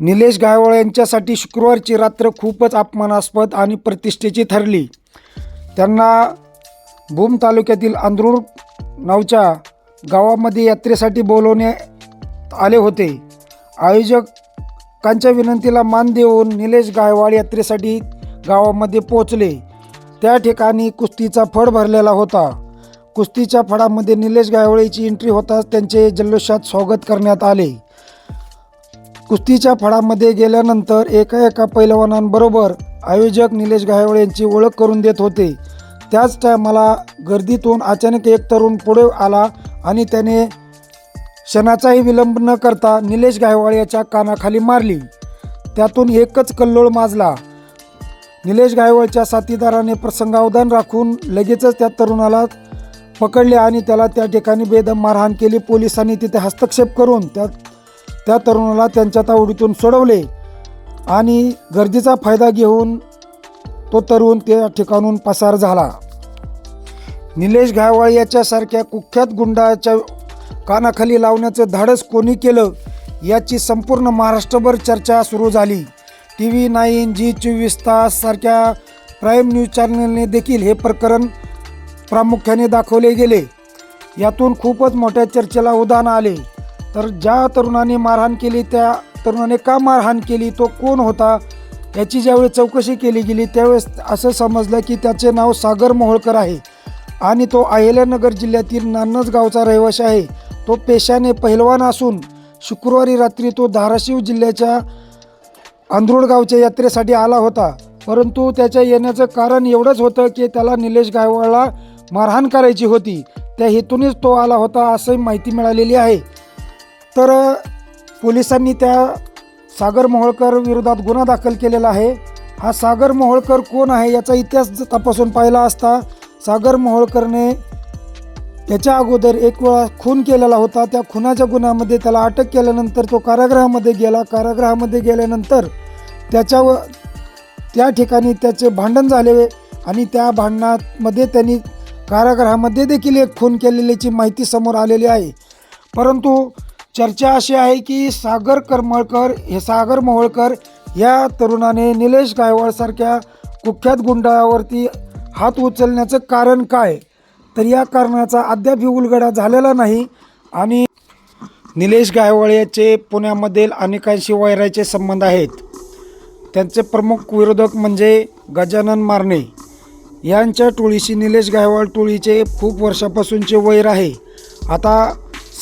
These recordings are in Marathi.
निलेश गायवळ यांच्यासाठी शुक्रवारची रात्र खूपच अपमानास्पद आणि प्रतिष्ठेची ठरली. त्यांना भूम तालुक्यातील अंदरूर नावच्या गावामध्ये यात्रेसाठी बोलवणे आले होते. आयोजकांच्या विनंतीला मान देऊन निलेश गायवाड यात्रेसाठी गावामध्ये पोचले त्या ठिकाणी कुस्तीचा फड भरलेला होता. कुस्तीच्या फडामध्ये निलेश गायवळेची एंट्री होताच त्यांचे जल्लोषात स्वागत करण्यात आले. कुस्तीच्या फळामध्ये गेल्यानंतर एका एका पैलवानांबरोबर आयोजक निलेश गायवळे यांची ओळख करून देत होते. त्याच टायमाला गर्दीतून अचानक एक तरुण पुढे आला आणि त्याने क्षणाचाही विलंब न करता निलेश गायवाळे याच्या कानाखाली मारली. त्यातून एकच कल्लोळ माजला. निलेश गायवळच्या साथीदाराने प्रसंगावधान राखून लगेचच त्या तरुणाला पकडले आणि त्याला त्या ठिकाणी बेदम मारहाण केली. पोलिसांनी तिथे हस्तक्षेप करून त्या त्या तरुणाला त्यांच्या तावडीतून सोडवले. आणि गर्दीचा फायदा घेऊन तो तरुण त्या ठिकाणून पसार झाला. निलेश घायवाळ याच्यासारख्या कुख्यात गुंडाच्या कानाखाली लावण्याचं धाडस कोणी केलं याची संपूर्ण महाराष्ट्रभर चर्चा सुरू झाली. टी व्ही नाईन जी चोवीस तास सारख्या प्राईम न्यूज चॅनलने देखील हे प्रकरण प्रामुख्याने दाखवले गेले. यातून खूपच मोठ्या चर्चेला उदाहरण आले. तर ज्या तरुणाने मारहाण केली त्या तरुणाने का मारहाण केली तो कोण होता याची ज्यावेळी चौकशी केली गेली त्यावेळेस असं समजलं की त्याचे नाव सागर मोहोळकर आहे. आणि तो अहिल्यानगर जिल्ह्यातील नान्नज गावचा रहिवाशी आहे. तो पेशाने पहिलवान असून शुक्रवारी रात्री तो धाराशिव जिल्ह्याच्या अंधरूड गावच्या यात्रेसाठी आला होता. परंतु त्याच्या येण्याचं कारण एवढंच होतं की त्याला निलेश गायवाळला मारहाण करायची होती. त्या हेतूनच तो आला होता असं माहिती मिळालेली आहे. तर पोलिसांनी त्या सागर मोहोळकर विरोधात गुन्हा दाखल केलेला आहे. हा सागर मोहोळकर कोण आहे याचा इतिहास तपासून पाहिला असता सागर मोहोळकरने त्याच्या अगोदर एक वेळा खून केलेला होता. त्या खुनाच्या गुन्ह्यामध्ये त्याला अटक केल्यानंतर तो कारागृहामध्ये गेला. कारागृहामध्ये गेल्यानंतर त्याच्यावर त्या ठिकाणी त्याचे भांडण झाले आणि त्या भांडणामध्ये त्यांनी कारागृहामध्ये देखील एक खून केलेल्याची माहिती समोर आलेली आहे. परंतु चर्चा अशी आहे की सागर करमळकर हे सागर मोहोळकर या तरुणाने निलेश गायवाळसारख्या कुख्यात गुंडावरती हात उचलण्याचं कारण काय? तर या कारणाचा अद्यापही उलगडा झालेला नाही आणि निलेश गायवाळ याचे पुण्यामधील अनेकांशी वैराचे संबंध आहेत. त्यांचे प्रमुख विरोधक म्हणजे गजानन मारणे. यांच्या टोळीशी निलेश गायवाळ टोळीचे खूप वर्षापासूनचे वैर आहे. आता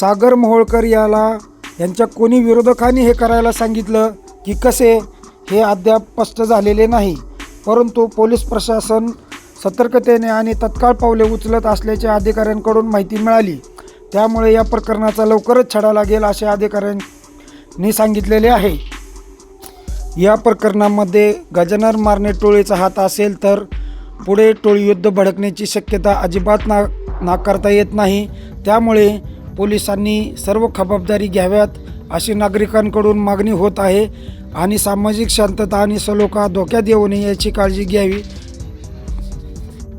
सागर मोहोळकर याला यांच्या कोणी विरोधकांनी हे करायला सांगितलं की कसे? हे अद्याप स्पष्ट झालेले नाही. परंतु पोलीस प्रशासन सतर्कतेने आणि तत्काळ पावले उचलत असल्याच्या अधिकाऱ्यांकडून माहिती मिळाली. त्यामुळे या प्रकरणाचा लवकरच छडा लागेल असे अधिकाऱ्यांनी सांगितलेले आहे. या प्रकरणामध्ये गजानन मारणे टोळीचा हात असेल तर पुढे टोळी युद्ध भडकण्याची शक्यता अजिबात ना नाकारता येत नाही. त्यामुळे पोलिसांनी सर्व खबरदारी घ्याव्यात अशी नागरिकांकडून मागणी होत आहे आणि सामाजिक शांतता आणि सलोखा धोक्यात येऊ नये याची काळजी घ्यावी.